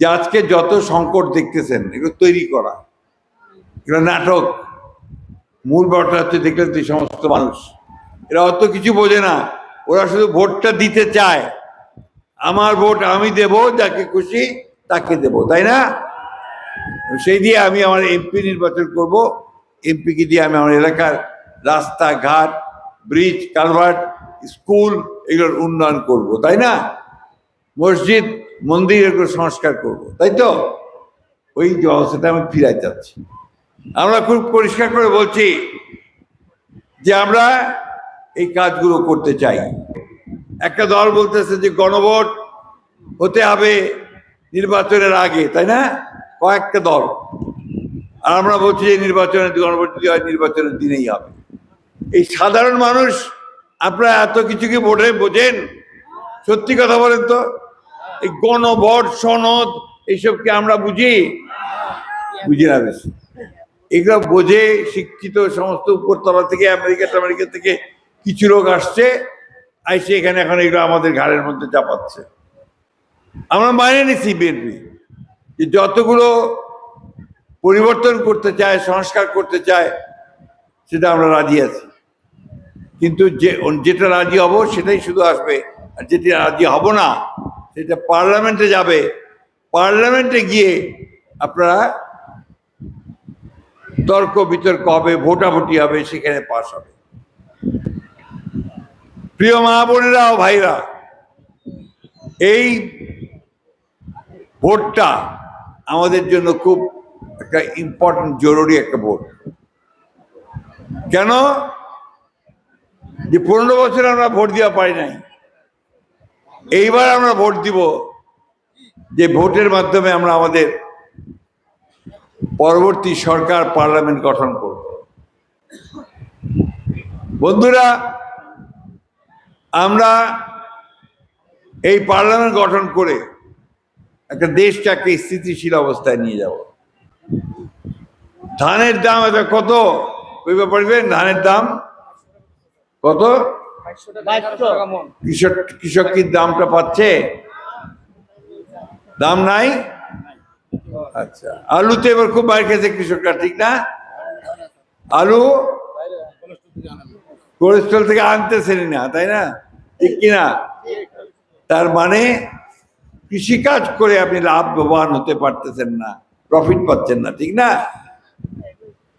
যে আজকে যত সংকট দেখতেছেন, এগুলো তৈরি করা। এগুলো নাটক। মূল ব্যাপারটা হচ্ছে দেখলেন তো সমস্ত মানুষ। এরা অত কিছু বোঝে না। ওরা শুধু ভোটটা দিতে চায়। আমার ভোট আমি দেব, যাকে খুশি তাকে দেব, তাই না? সেই দিয়ে আমি আমার এমপি নির্বাচন করব। এমপিকে দিয়ে আমি আমার এলাকার রাস্তাঘাট, ব্রিজ, কালভার্ট, স্কুল এগুলোর উন্নয়ন করব, তাই না? মসজিদ মন্দির এগুলো সংস্কার করব, তাই তো? ওই যে অবস্থাটা আমি ফিরাই যাচ্ছি। আমরা খুব পরিষ্কার করে বলছি যে আমরা এই কাজগুলো করতে চাই। একটা দল বলতেছে যে গণভোট হতে হবে নির্বাচনের আগে, তাই না? কয়েকটা দল। আর আমরা বলছি যে নির্বাচনের গণভোট যদি হয়, নির্বাচনের দিনেই হবে। এই সাধারণ মানুষ, আপনারা এত কিছু কি ভোটে বোঝেন? সত্যি কথা বলেন তো। এই গণভোট সনদ এইসব কি আমরা বুঝি? বুঝি না বেশি। এগুলো বোঝে শিক্ষিত সমস্ত উপরতলা থেকে, আমেরিকা আমেরিকা থেকে কিছু লোক আসছে, আইসে এখানে এখন এগুলো আমাদের ঘাড়ের মধ্যে চাপাচ্ছে। আমরা মানে নিছি বিএনপি, যে যতগুলো পরিবর্তন করতে চায়, সংস্কার করতে চায়, সেটা আমরা রাজি আছি। কিন্তু যে, যেটা রাজি হব সেটাই শুধু আসবে, আর যেটা রাজি হব না সেটা পার্লামেন্টে যাবে, পার্লামেন্টে গিয়ে আপনারা তর্ক বিতর্ক হবে, ভোটাভুটি হবে, সেখানে পাশ হবে। প্রিয় মা বোনেরা ও ভাইরা এই ভোটটা আমাদের জন্য খুব একটা ইম্পর্টেন্ট জরুরি একটা ভোট। কেন? যে পনেরো বছর আমরা ভোট দেওয়া পারি নাই। এইবার আমরা ভোট দিব যে ভোটের মাধ্যমে আমরা আমাদের পরবর্তী সরকার পার্লামেন্ট গঠন করব। বন্ধুরা, আমরা এই পার্লামেন্ট গঠন করে একটা দেশকে একটা স্থিতিশীল অবস্থায় নিয়ে যাব। ধানের দাম এটা কত? কইবা পারবেন ধানের দাম কত? কৃষক কি দামটা পাচ্ছে? দাম নাই? আচ্ছা আলুতে এবার খুব বাইরে খেয়েছে কৃষকরা, ঠিক না? আলু কোলেস্ট্রল থেকে আনতেছেনই না, তাই না? ঠিক কিনা তার মানে কৃষিকাজ করে আপনি লাভবান হতে পারতেছেন না প্রফিট পাচ্ছেন না, ঠিক না?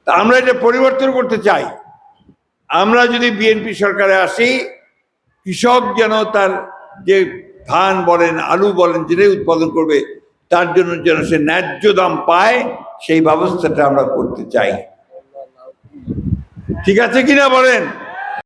তা আমরা এটা পরিবর্তন করতে চাই। আমরা যদি বিএনপি সরকারে আসি, কৃষক যেন তার যে ধান বলেন, আলু বলেন, যেটাই উৎপাদন করবে, তার জন্য যেন সে ন্যায্য দাম পায়, সেই ব্যবস্থাটা আমরা করতে চাই। ঠিক আছে কিনা বলেন?